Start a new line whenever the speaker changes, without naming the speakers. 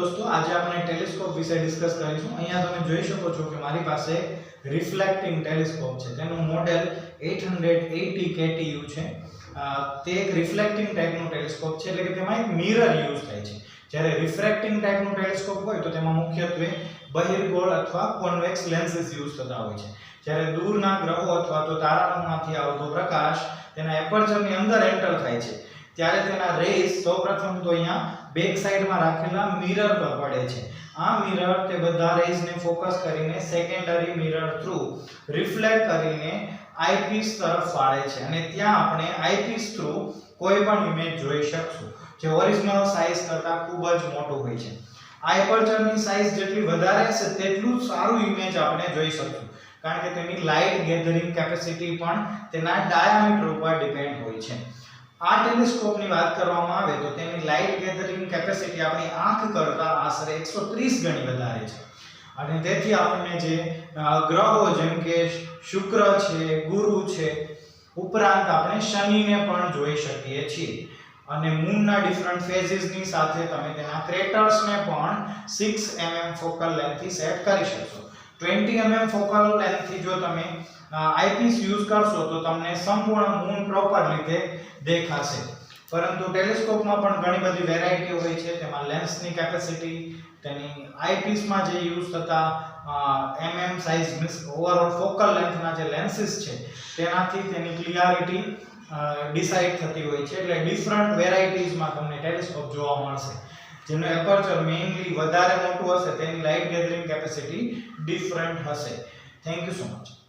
દોસ્તો, આજે આપણે ટેલિસ્કોપ વિશે ડિસ્કસ કરીશું. અહીંયા તમે જોઈ શકો છો કે મારી પાસે રિફ્લેક્ટિંગ ટેલિસ્કોપ છે. તેનું મોડેલ 880 KTU છે. તે એક રિફ્લેક્ટિંગ ટાઈપનું ટેલિસ્કોપ છે, એટલે કે તેમાં એક મિરર યુઝ થાય છે. જ્યારે રિફ્રેક્ટિંગ ટાઈપનું ટેલિસ્કોપ હોય, તો તેમાં મુખ્યત્વે બહિર્ગોળ અથવા કોન્વેક્સ લેન્સીસ યુઝ થતા હોય છે. જ્યારે દૂરના ગ્રહો અથવા તો તારાઓમાંથી આવતો પ્રકાશ તેના એપર્ચરની અંદર એન્ટર થાય છે. ત્યારે તેના રેસ સૌપ્રથમ તો અહીંયા બેક સાઈડમાં રાખેલા મિરર પર પડે છે. આ મિરર તે બધા રેઝને ફોકસ કરીને સેકન્ડરી મિરર થ્રુ રિફ્લેક્ટ કરીને આઈપીસ તરફ ફાળે છે. અને ત્યાં આપણે આઈપીસ થ્રુ કોઈ પણ ઇમેજ જોઈ શકશું. જે ઓરિજિનલ સાઈઝ કરતાં ખૂબ જ મોટું હોય છે. આઈપર્ચરની સાઇઝ જેટલી વધારે હશે, તેટલું સારું ઇમેજ આપણે જોઈ શકશું. કારણ કે તેની લાઇટ ગેધરિંગ કેપેસિટી પણ તેના ડાયામીટર ઉપર ડિપેન્ડ હોય છે. આ ટેલિસ્કોપની વાત કરવામાં આવે તો તેની લાઇટ ગેધરિંગ કેપેસિટી આપણી આંખ કરતાં આશરે 130 ગણી વધારે છે. અને તેથી આપણને જે ગ્રહો જેમ કે શુક્ર છે, ગુરુ છે, ઉપરાંત આપણે શનિને પણ જોઈ શકીએ છીએ. અને મૂનના ડિફરન્ટ ફેઝિસની સાથે તમે તેના ક્રેટર્સને પણ સિક્સ એમએમ ફોકલ લેન્થથી સેટ કરી શકશો. 20 mm ફોકલ લેન્થથી જો તમે આઈપીસ યુઝ કરશો તો તમને સંપૂર્ણ મૂન પ્રોપર રીતે દેખાશે. પરંતુ ટેલિસ્કોપમાં પણ ઘણી બધી વેરાયટી હોય છે. તેમાં લેન્સની કેપેસિટી તેની આઈપીસમાં જે યુઝ થતા mm size means overall focal લેન્થના જે લેન્સીસ છે, તેનાથી તેની ક્લિયરિટી ડિસાઇડ થતી હોય છે. એટલે ડિફરન્ટ વેરાયટીઝમાં તમને ટેલિસ્કોપ જોવા મળશે. જેનું એપર્ચર મેઇનલી વધારે મોટું હશે તેની લાઇટ ગેધરિંગ કેપેસિટી ડિફરન્ટ હશે. Thank you so much